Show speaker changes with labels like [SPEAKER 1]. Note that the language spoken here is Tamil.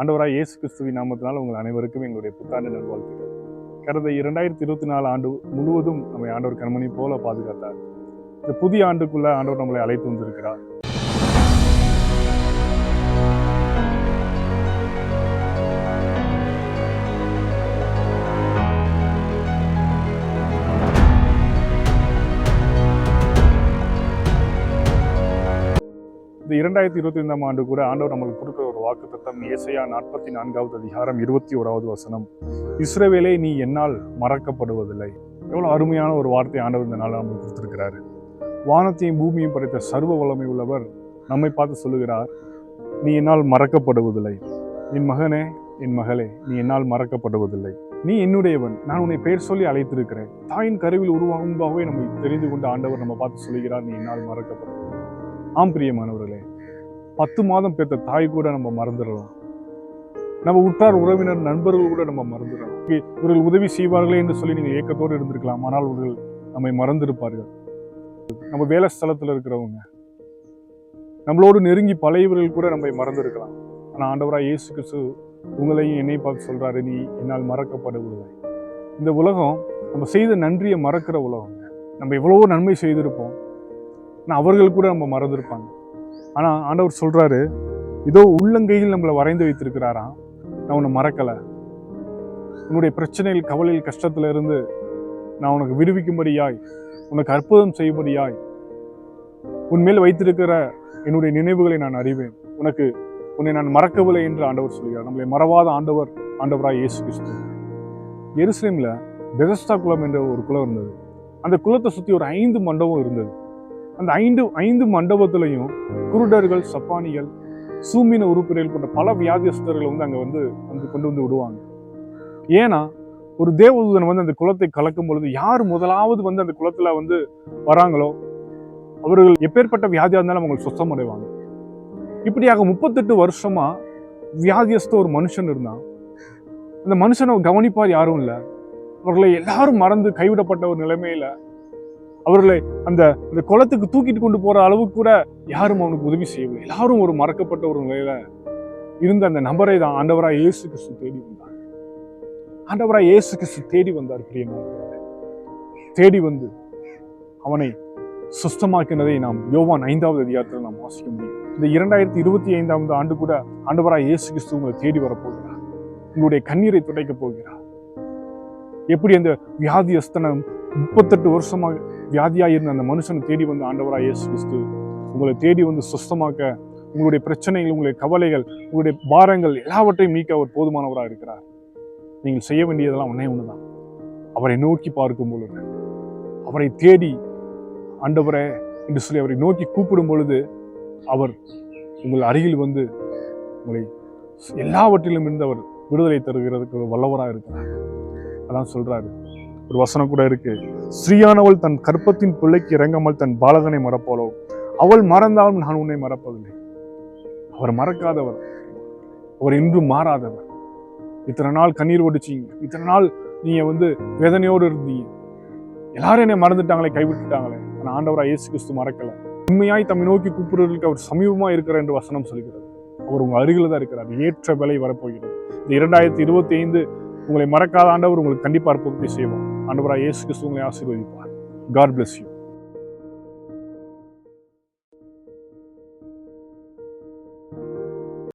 [SPEAKER 1] ஆண்டவராக இயேசு கிறிஸ்துவின் நாமத்தினால் உங்கள் அனைவருக்கும் எங்களுடைய புத்தாண்டு நல்வாழ்த்துக்கள். கடந்த இரண்டாயிரத்தி இருபத்தி நாலு ஆண்டு முழுவதும் நம்மை ஆண்டவர் கண்மணி போல பாதுகாத்தார். இந்த புதிய ஆண்டுக்குள்ள ஆண்டவர் நம்மளை அழைத்து வந்திருக்கிறார். இந்த இரண்டாயிரத்தி இருபத்தி ஐந்தாம் ஆண்டு கூட ஆண்டவர் நம்மளுக்கு கொடுக்குற வாக்கு தத்தம் ஏசையா நாற்பத்தி நான்காவது அதிகாரம் இருபத்தி ஓராவது வசனம். இஸ்ரவேலே நீ என்னால் மறக்கப்படுவதில்லை. எவ்வளோ அருமையான ஒரு வார்த்தை ஆண்டவர் இந்த நாள் நம்மளுக்கு கொடுத்துருக்கிறாரு. வானத்தையும் பூமியும் படைத்த சர்வ வல்லமை உள்ளவர் நம்மை பார்த்து சொல்லுகிறார் நீ என்னால் மறக்கப்படுவதில்லை. என் மகனே என் மகளே நீ என்னால் மறக்கப்படுவதில்லை. நீ என்னுடையவன். நான் உன்னை பெயர் சொல்லி அழைத்திருக்கிறேன். தாயின் கருவில் உருவாகும்பாகவே நம்மை தெரிந்து கொண்ட ஆண்டவர் நம்ம பார்த்து சொல்லுகிறார் நீ என்னால் மறக்கப்படுவதில்லை ஆம் பிரியமானவர்களே பத்து மாதம் பெற்ற தாய் கூட நம்ம மறந்துடலாம். நம்ம உற்றார் உறவினர் நண்பர்கள் கூட நம்ம மறந்துடலாம். இவர்கள் உதவி செய்வார்களே என்று சொல்லி நீங்கள் ஏக்கத்தோடு இருந்திருக்கலாம். ஆனால் இவர்கள் நம்மை மறந்திருப்பார்கள். நம்ம வேலை ஸ்தலத்தில் இருக்கிறவங்க நம்மளோடு நெருங்கி பழையவர்கள் கூட நம்மை மறந்திருக்கலாம். ஆனால் ஆண்டவராக இயேசு கிறிஸ்து உங்களையும் என்னை பார்த்து சொல்கிறாரு நீ என்னால் மறக்கப்படுவதில்லை இந்த உலகம் நம்ம செய்த நன்றியை மறக்கிற உலகங்க. நம்ம எவ்வளவோ நன்மை செய்திருப்போம். ஆனால் அவர்கள் கூட நம்ம மறந்துருப்பாங்க. ஆனால் ஆண்டவர் சொல்றாரு இதோ உள்ளங்கையில் நம்மளை வரைந்து வைத்திருக்கிறாராம். நான் உன்னை மறக்கலை. உன்னுடைய பிரச்சனையில் கவலையில் கஷ்டத்துல இருந்து நான் உனக்கு விடுவிக்கும்படியாய் உனக்கு அற்புதம் செய்யும்படியாய் உன்மேல் வைத்திருக்கிற என்னுடைய நினைவுகளை நான் அறிவேன். உனக்கு உன்னை நான் மறக்கவில்லை என்று ஆண்டவர் சொல்கிறார். நம்மளை மறவாத ஆண்டவர் ஆண்டவராய் இயேசு கிறிஸ்து. எருசலேமில் பெதஸ்தா குளம் என்ற ஒரு குளம் இருந்தது. அந்த குளத்தை சுற்றி ஒரு ஐந்து மண்டபம் இருந்தது. அந்த ஐந்து ஐந்து மண்டபத்திலையும் குருடர்கள் சப்பானிகள் சூமின உறுப்பினர்கள் கொண்ட பல வியாதியஸ்தர்களை வந்து அங்கே வந்து வந்து கொண்டு வந்து விடுவாங்க. ஏன்னா ஒரு தேவதூதன் வந்து அந்த குளத்தை கலக்கும் பொழுது யார் முதலாவது வந்து அந்த குளத்தில் வந்து வராங்களோ அவர்கள் எப்பேற்பட்ட வியாதியாக இருந்தாலும் அவங்க சுத்தம் அடைவாங்க இப்படியாக முப்பத்தெட்டு வருஷமாக வியாதியஸ்த ஒரு மனுஷன் இருந்தான். அந்த மனுஷனை கவனிப்பார் யாரும் இல்லை. அவர்களை எல்லாரும் மறந்து கைவிடப்பட்ட ஒரு நிலைமையில அவர்களை அந்த அந்த குளத்துக்கு தூக்கிட்டு கொண்டு போற அளவுக்கு கூட யாரும் அவனுக்கு உதவி செய்யவில்லை. எல்லாரும் ஒரு மறக்கப்பட்ட ஒரு நிலையில இருந்த அந்த நபரை தான் ஆண்டவராய் இயேசு கிறிஸ்து தேடி வந்தார். ஆண்டவராய் இயேசு கிறிஸ்து தேடி வந்தார் பிரியமானவர்களே தேடி வந்து அவனை சுஸ்தமாக்கினதை நாம் யோவான் ஐந்தாவது அதிகாரத்தில் நாம் வாசிக்க முடியும். இந்த இரண்டாயிரத்தி இருபத்தி ஐந்தாவது ஆண்டு கூட ஆண்டவராய் இயேசு கிறிஸ்து உங்களை தேடி வரப்போகிறார். உங்களுடைய கண்ணீரை துடைக்கப் போகிறார். எப்படி அந்த வியாதியஸ்தனை முப்பத்தெட்டு வருஷமாக வியாதியாக இருந்த அந்த மனுஷனை தேடி வந்து ஆண்டவராக இயேசு கிறிஸ்து உங்களை தேடி வந்து சுஸ்தமாக்க உங்களுடைய பிரச்சனைகள் உங்களுடைய கவலைகள் உங்களுடைய பாரங்கள் எல்லாவற்றையும் நீக்க அவர் போதுமானவராக இருக்கிறார். நீங்கள் செய்ய வேண்டியதெல்லாம் ஒன்றே தான் அவரை நோக்கி பார்க்கும் பொழுது அவரை தேடி ஆண்டவரே என்று சொல்லி அவரை நோக்கி கூப்பிடும் பொழுது அவர் உங்கள் அருகில் வந்து உங்களை எல்லாவற்றிலும் இருந்து அவர் விடுதலை தருகிறதுக்கு வல்லவராக இருக்கிறார். அதான் சொல்கிறாரு ஒரு வசனம் கூட இருக்கு. ஸ்ரீயானவள் தன் கற்பத்தின் பிள்ளைக்கு இறங்காமல் தன் பாலகனை மறப்பாளோ? அவள் மறந்தாலும் நான் உன்னை மறப்பதில்லை. அவர் மறக்காதவர். அவர் இன்றும் மாறாதவர். இத்தனை நாள் கண்ணீர் ஒடிச்சிங்க இத்தனை நாள் நீங்க வந்து வேதனையோடு இருந்தீங்க. எல்லாரும் என்னை மறந்துட்டாங்களே கைவிட்டுட்டாங்களே. ஆனால் ஆண்டவரா இயேசு கிறிஸ்து மறக்கல. உண்மையாய் தம்மை நோக்கி கூப்பிடுவதற்கு அவர் சமீபமாக இருக்கிறார் என்று வசனம் சொல்கிறது. அவர் உங்கள் அருகில் தான் இருக்கிறார். ஏற்ற விலை வரப்போகிறது. இந்த இரண்டாயிரத்தி இருபத்தி ஐந்து உங்களை மறக்காத ஆண்டவர் உங்களுக்கு கண்டிப்பாக அற்புதத்தை செய்வார். ஆண்டவராக இயேசு கிறிஸ்து உங்களை ஆசீர்வதிப்பார் காட் bless யூ